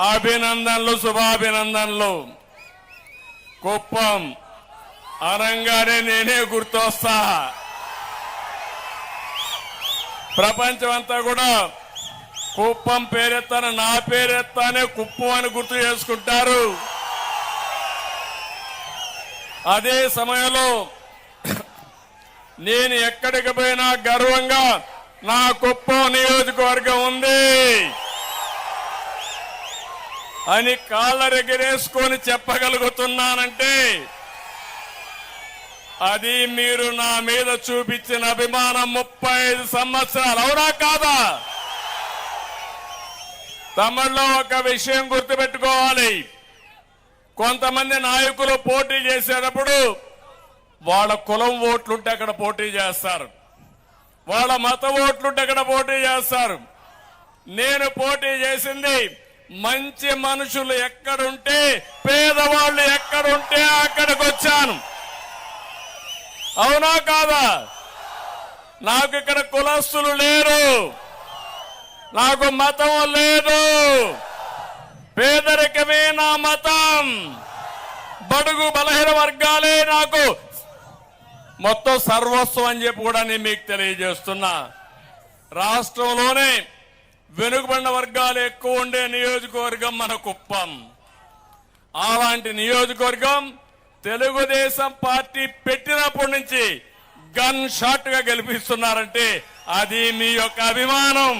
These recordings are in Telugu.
అభినందనలు శుభాభినందనలు. కుప్పం. అనంగానే నేనే గుర్తొస్తా. ప్రపంచం అంతా కూడా కుప్పం పేరెత్తాను నా పేరెత్తానే కుప్పం అని గుర్తు చేసుకుంటారు. అదే సమయంలో నేను ఎక్కడికి పోయినా గర్వంగా నా కుప్పం నియోజకవర్గం ఉంది. అని కాళ్ళరెగరేసుకొని చెప్పగలుగుతున్నానంటే అది మీరు నా మీద చూపించిన అభిమానం ముప్పై ఐదు సంవత్సరాలు. అవునా కాదా? తమిళ్ళో ఒక విషయం గుర్తుపెట్టుకోవాలి. కొంతమంది నాయకులు పోటీ చేసేటప్పుడు వాళ్ళ కులం ఓట్లుంటే అక్కడ పోటీ చేస్తారు. వాళ్ళ మత ఓట్లుంటే అక్కడ పోటీ చేస్తారు. నేను పోటీ చేసింది మంచి మనుషులు ఎక్కడుంటే పేదవాళ్ళు ఎక్కడుంటే అక్కడికి వచ్చాను అవునా కాదా? నాకు ఇక్కడ కులస్తులు లేరు. నాకు మతం లేదు. పేదరికమే నా మతం. బడుగు బలహీన వర్గాలే నాకు. మొత్తం సర్వస్వం అని చెప్పి కూడా నేను మీకు తెలియజేస్తున్నా. రాష్ట్రంలోనే వెనుకబడిన వర్గాలు ఎక్కువ ఉండే నియోజకవర్గం మన కుప్పం. అలాంటి నియోజకవర్గం తెలుగుదేశం పార్టీ పెట్టినప్పటి నుంచి గన్ షాట్గా గెలిపిస్తున్నారంటే అది మీ యొక్క అభిమానం.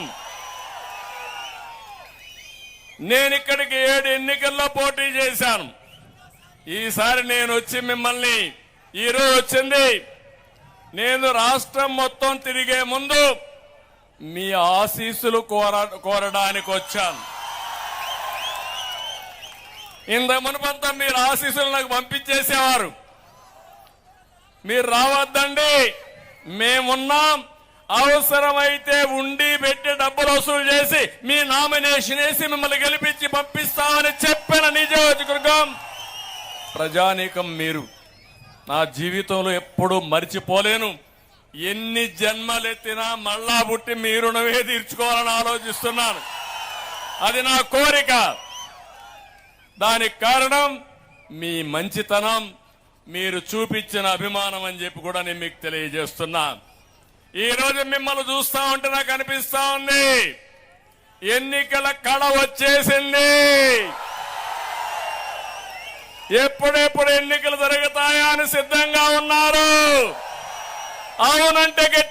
నేను ఇక్కడికి ఏడు ఎన్నికల్లో పోటీ చేశాను. ఈసారి నేను వచ్చి మిమ్మల్ని ఈరోజు వచ్చింది. నేను రాష్ట్రం మొత్తం తిరిగే ముందు మీ ఆశీస్సులు కోర కోరడానికి వచ్చాను. ఇంత మునుపంతా మీరు ఆశీస్సులు నాకు పంపించేసేవారు. మీరు రావద్దండి మేమున్నాం. అవసరమైతే ఉండి పెట్టి డబ్బులు వసూలు చేసి మీ నామినేషన్ వేసి మిమ్మల్ని గెలిపించి పంపిస్తామని చెప్పిన నియోజకవర్గం ప్రజానీకం మీరు. నా జీవితంలో ఎప్పుడూ మర్చిపోలేను. ఎన్ని జన్మలెత్తినా మళ్ళా పుట్టి మీ రుణమే తీర్చుకోవాలని ఆలోచిస్తున్నాను. అది నా కోరిక. దానికి కారణం మీ మంచితనం మీరు చూపించిన అభిమానం అని చెప్పి కూడా నేను మీకు తెలియజేస్తున్నా. ఈ మిమ్మల్ని చూస్తా ఉంటే నాకు అనిపిస్తా ఉంది. ఎన్నికల కళ వచ్చేసింది. ఎప్పుడెప్పుడు ఎన్నికలు జరుగుతాయా అని సిద్ధంగా అవునంటే గట్టిగా చప్పట్లు కొట్టి